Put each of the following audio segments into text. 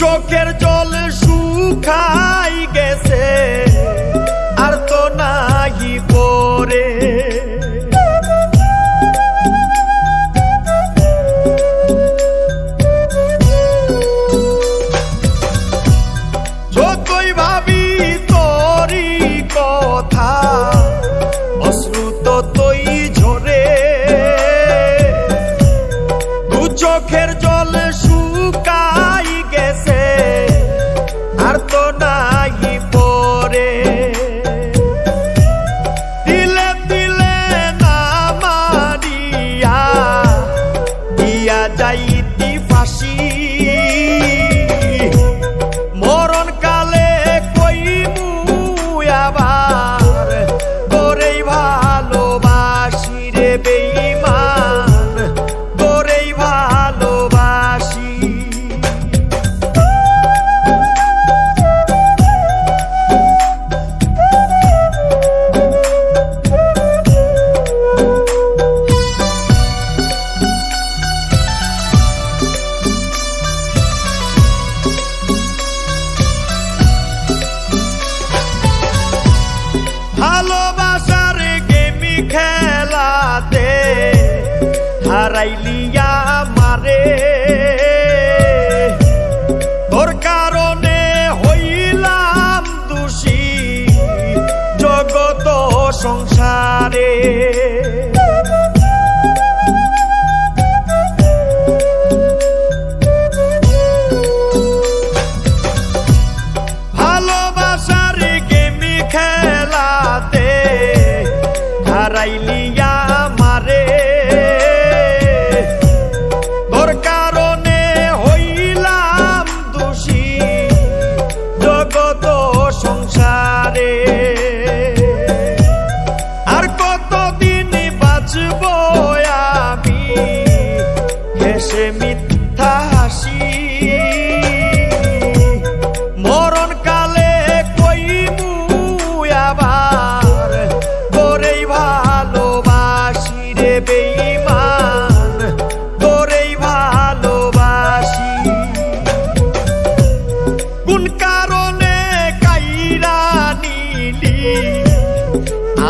চোখের জল শুকাই গেছে। হারাইলিয়া মারে।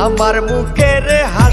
আমার মুখের হাল